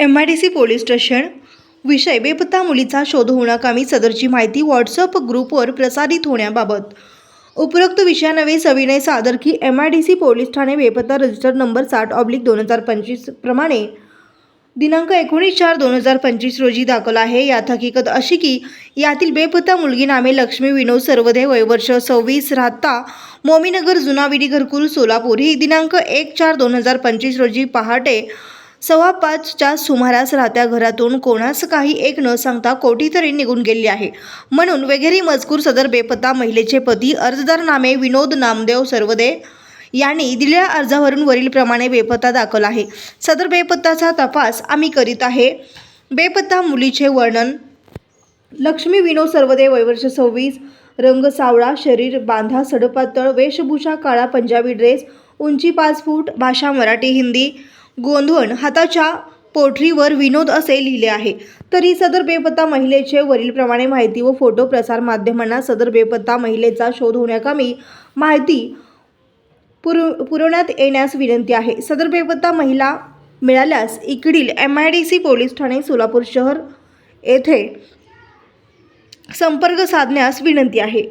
M I D C police station. विषय बेपत्ता मुलीचा शोध होण्याकामी सदरची माहिती व्हॉट्सअप ग्रुपवर प्रसारित होण्याबाबत. उपरोक्त विषयानवे सविनय सादर की M I D C police Thane बेपत्ता रजिस्टर नंबर साठ ऑब्लिक दोन हजार पंचवीस प्रमाणे. दिनांक एकोणीस चार दोन हजार पंचवीस रोजी दाखल आहे. यात हकीकत अशी की यातील बेपत्ता मुलगी नामे लक्ष्मी विनोद सर्वदे वयवर्ष सव्वीस राहता मोमीनगर जुनाविडी घरकुल सोलापूर. ही दिनांक एक चार दोन हजार पंचवीस रोजी पहाटे सव्वा पाचच्या सुमारास राहत्या घरातून कोणास काही एक न सांगता कोठीतरी निघून गेली आहे. म्हणून वगैरे मजकूर सदर बेपत्ता महिलेचे पती अर्जदार नामे विनोद नामदेव सर्वदे यांनी दिलेल्या अर्जावरून वरीलप्रमाणे बेपत्ता दाखल आहे. सदर बेपत्ताचा तपास आम्ही करीत आहे. बेपत्ता मुलीचे वर्णन लक्ष्मी विनोद सर्वदे वयवर्ष सव्वीस रंग सावळा शरीर बांधा सडपातळ वेशभूषा काळा पंजाबी ड्रेस उंची पाच फूट भाषा मराठी हिंदी गोंधळ हाताच्या पोटरीवर विनोद असे लिहिले आहे. तरी सदर बेपत्ता महिलेचे वरीलप्रमाणे माहिती व फोटो प्रसार माध्यमांना सदर बेपत्ता महिलेचा शोध होण्याकामी माहिती पुरव पुरवण्यात येण्यास विनंती आहे. सदर बेपत्ता महिला मिळाल्यास इकडील M I D C police Thane Solapur शहर येथे संपर्क साधण्यास विनंती आहे.